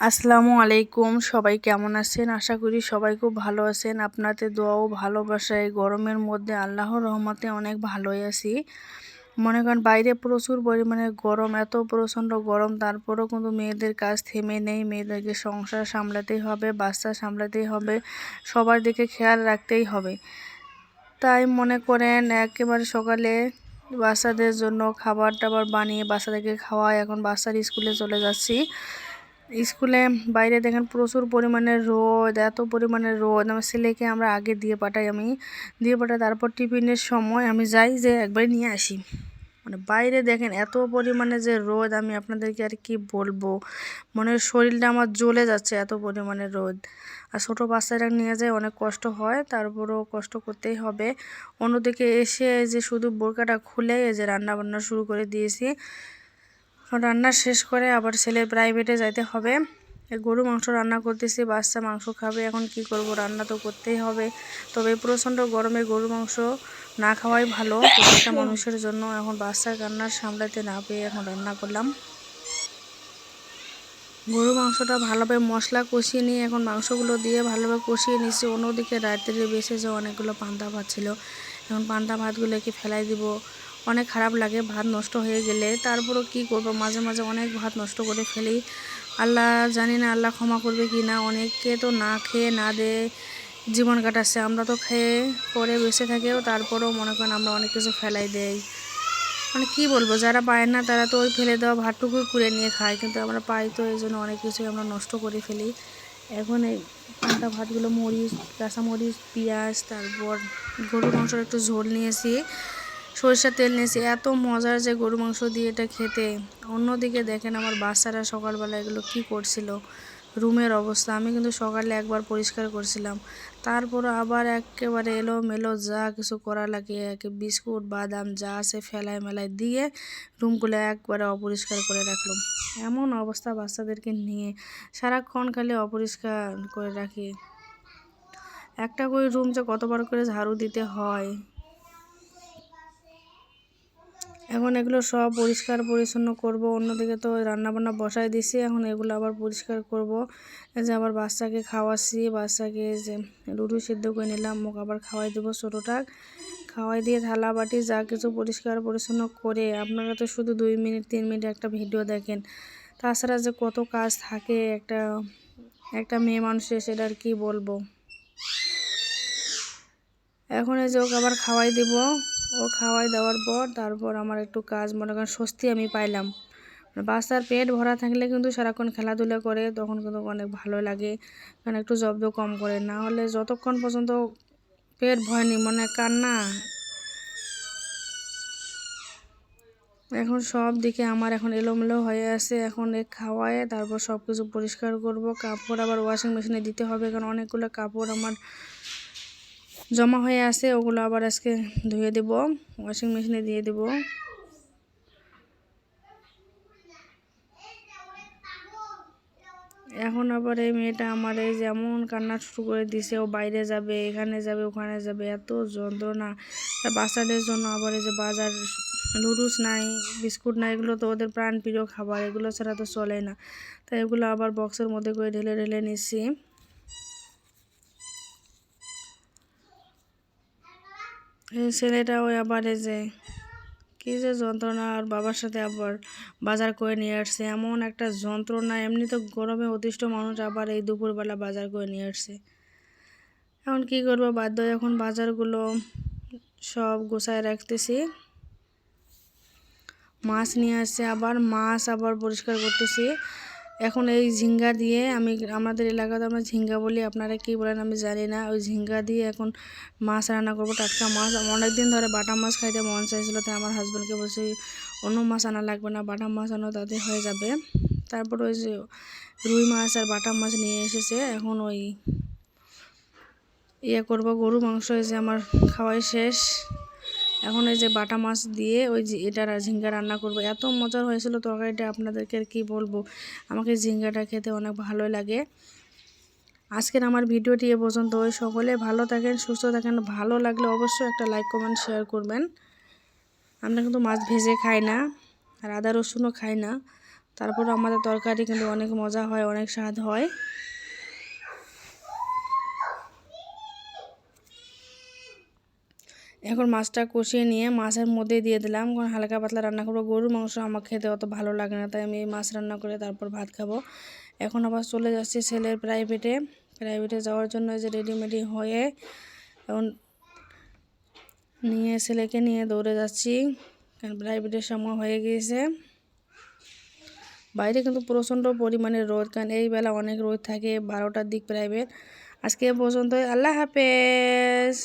আসসালামু আলাইকুম। সবাই কেমন আছেন? আশা করি সবাই খুব ভালো আছেন। আপনাদের দোয়াও ভালোবাসায়। গরমের মধ্যে আল্লাহর রহমতে অনেক ভালোই আছি। মনে করেন বাইরে প্রচুর পরিমাণে গরম, এত প্রচণ্ড গরম, তারপরেও কিন্তু মেয়েদের কাজ থেমে নেই। মেয়েদেরকে সংসার সামলাতেই হবে, বাচ্চা সামলাতেই হবে, সবার দিকে খেয়াল রাখতেই হবে। তাই মনে করেন একেবারে সকালে বাচ্চাদের জন্য খাবার টাবার বানিয়ে বাচ্চাদেরকে খাওয়াই এখন বাচ্চার স্কুলে চলে যাচ্ছি। স্কুলে বাইরে দেখেন প্রচুর পরিমাণে রোদ, এত পরিমাণে রোদ। আমার ছেলেকে আমরা আগে দিয়ে পাঠাই আমি। দিয়ে পাঠাই, তারপর টিফিনের সময় আমি যাই যে একবারে নিয়ে আসি। মানে বাইরে দেখেন এত পরিমাণে যে রোদ, আমি আপনাদেরকে আর কি বলব? মনে শরীরটা আমার জ্বলে যাচ্ছে এত পরিমাণে রোদ। আর ছোটো বাচ্চারা নিয়ে যায় অনেক কষ্ট হয়, তারপরেও কষ্ট করতেই হবে। অন্যদিকে এসে যে শুধু বোরকাটা খুলে যে রান্না বান্না শুরু করে দিয়েছি। রান্না শেষ করে আবার ছেলের প্রাইভেটে যাইতে হবে। গরু মাংস রান্না করতেছি বাচ্চা মাংস খাবে এখন কি করব? রান্না তো করতেই হবে। তবে প্রচণ্ড গরমে গরু মাংস না খাওয়াই ভালো। প্রত্যেকটা মানুষের জন্য এখন বাচ্চার রান্নার সামলাতে না পেয়ে এখন রান্না করলাম। গরু মাংসটা ভালোভাবে মশলা কষিয়ে নিয়ে এখন মাংসগুলো দিয়ে ভালোভাবে কষিয়ে নিচ্ছি অন্যদিকে রাত্রে বেসে যে অনেকগুলো পান্তা ভাত ছিল এখন পান্তা ভাতগুলোকে ফেলাই দিব। অনেক খারাপ লাগে, ভাত নষ্ট হয়ে গেলে। তারপরও কি করব? মাঝে মাঝে অনেক ভাত নষ্ট করে ফেলি। আল্লাহ জানি না আল্লাহ ক্ষমা করবে কি না। অনেকে তো না খেয়ে না দে জীবন কাটাচ্ছে। আমরা তো খেয়ে পরে বেঁচে থাকেও, তারপরেও মনে করেন আমরা অনেক কিছু ফেলাই দেই। মানে কি বলব? যারা পায় না, তারা তো ওই ফেলে দেওয়া ভাতটুকুই কুড়ে নিয়ে খায়। কিন্তু আমরা পাই তো, এই জন্য অনেক কিছুই আমরা নষ্ট করে ফেলি। এখন এই পান্তা ভাতগুলো মরিচ কাঁচা মরিচ পেঁয়াজ, তারপর গরুর মাংসের একটু ঝোল নিয়েছি। সরিষার তেল নিয়েছি। এত মজার যে গরু মাংস দিয়ে এটা খেতে। অন্যদিকে দেখেন আমার বাচ্চারা সকালবেলা এগুলো কি করছিল। রুমের অবস্থা। আমি কিন্তু সকালে একবার পরিষ্কার করছিলাম। তারপর আবার একেবারে এলো মেলো যা কিছু করা লাগে, একে বিস্কুট, বাদাম যা আছে ফেলায় মেলায় দিয়ে রুমগুলো একবারে অপরিষ্কার করে রাখলাম। এমন অবস্থা বাচ্চাদেরকে নিয়ে সারাক্ষণ খালি অপরিষ্কার করে রাখি। একটা করে রুম যে কতবার করে ঝাড়ু দিতে হয়। এখন এগুলো সব পরিষ্কার পরিচ্ছন্ন করব। অন্যদিকে তো রান্নাবান্না বসাই দিছি। এখন এগুলো আবার পরিষ্কার করব। এই যে আবার বাচ্চাকে খাওয়াচ্ছি। বাচ্চাকে যে রুটি সিদ্ধ করে নিলাম। মুখ আবার খাওয়াই দেবো ছোটোটাক খাওয়াই দিয়ে থালা বাটি যা কিছু পরিষ্কার পরিচ্ছন্ন করে। আপনারা তো শুধু দুই মিনিট, তিন মিনিট একটা ভিডিও দেখেন। তাছাড়া যে কত কাজ থাকে একটা একটা মেয়ে মানুষের, সেটা আর কি বলব? এখন এই যে ওকে আবার খাওয়াই দেবো। ও খাওয়াই দেওয়ার পর তারপর আমার একটু কাজ, মনে করেন স্বস্তি আমি পাইলাম। বাচ্চার পেট ভরা থাকলে কিন্তু সারাক্ষণ খেলাধুলা করে, তখন কিন্তু অনেক ভালো লাগে। কারণ একটু জব্দ কম করে, না হলে যতক্ষণ পর্যন্ত পেট ভয়নি মনে কান্না। এখন সব দিকে আমার এখন এলোমেলো হয়ে আছে। এখন এ খাওয়ায়, তারপর সব কিছু পরিষ্কার করব। কাপড় আবার ওয়াশিং মেশিনে দিতে হবে, কারণ অনেকগুলো কাপড় আমার জমা হয়ে আছে, ওগুলো আবার আজকে ধুয়ে দেব ওয়াশিং মেশিনে দিয়ে দেব। এখন আবার এই মেয়েটা আমার এই যেমন কান্না শুরু করে দিছে, ও বাইরে যাবে, এখানে যাবে, ওখানে যাবে, এত যন্ত্রণা। বাচ্চাদের জন্য আবার এই যে বাজার নুডলস নাই, বিস্কুট নাই, এগুলো তো ওদের প্রাণ প্রিয় খাবার, এগুলো ছাড়া তো চলে না। তাই এগুলো আবার বক্সের মধ্যে করে ঢেলে ঢেলে নিচ্ছি। ছেলেটা ওই আবার যে, কী যে যন্ত্রণা, আর বাবার সাথে আবার বাজার করে নিয়ে আসছে। এমন একটা যন্ত্রণা, এমনি তো গরমে অতিষ্ঠ মানুষ আবার এই দুপুরবেলা বাজার করে নিয়ে আসছে। এখন কি করব, বাধ্য এখন বাজারগুলো সব গোছায় রাখতেছি। মাছ নিয়ে আসছে, আবার মাছ আবার পরিষ্কার করতেছি। এখন এই ঝিঙ্গা দিয়ে আমি আমাদের এলাকাতে আমরা ঝিঙ্গা বলি, আপনারা কী বলেন আমি জানি না। ওই ঝিঙ্গা দিয়ে এখন মাছ রান্না করব, টাটকা মাছ। অনেক দিন ধরে বাটা মাছ খাইতে মন চাইছিলো, তাই আমার হাজব্যান্ডকে বলছি, অন্য মাছ আনা লাগবে না, বাটা মাছ আনো, তাতে হয়ে যাবে। তারপর ওই যে রুই মাছ আর বাটা মাছ নিয়ে এসেছে, এখন ওই ইয়ে করব, গরু মাংস যে আমার খাওয়াই শেষ। এখন এই যে বাটা মাছ দিয়ে ওই এটা ঝিঙ্গা রান্না করব। এত মজার হয়েছিল তরকারিটা, আপনাদেরকে আর কী বলব? আমাকে ঝিঙ্গাটা খেতে অনেক ভালো লাগে। আজকের আমার ভিডিওটি এ পর্যন্ত। ওই সকলে ভালো থাকেন, সুস্থ থাকেন। ভালো লাগলে অবশ্যই একটা লাইক কমেন্ট শেয়ার করবেন। আমরা কিন্তু মাছ ভেজে খাই না, আর আদা রসুনও খাই না। তারপর আমাদের তরকারি কিন্তু অনেক মজা হয়, অনেক স্বাদ হয়। এখন মাছটা কষিয়ে নিয়ে মাছের মধ্যে দিয়ে দিলাম। কারণ হালকা পাতলা রান্না করব। গরুর মাংস আমার খেতে অত ভালো লাগে না, তাই আমি এই মাছ রান্না করে তারপর ভাত খাব। এখন আবার চলে যাচ্ছি ছেলের প্রাইভেটে প্রাইভেটে যাওয়ার জন্য যে রেডিমেডি হয়ে এখন নিয়ে ছেলেকে নিয়ে দৌড়ে যাচ্ছি। কারণ প্রাইভেটের সময় হয়ে গিয়েছে। বাইরে কিন্তু প্রচণ্ড পরিমাণে রোদ, কারণ এই বেলা অনেক রোদ থাকে, বারোটার দিক প্রাইভেট আজকে এ পর্যন্তই। আল্লাহ হাফেজ।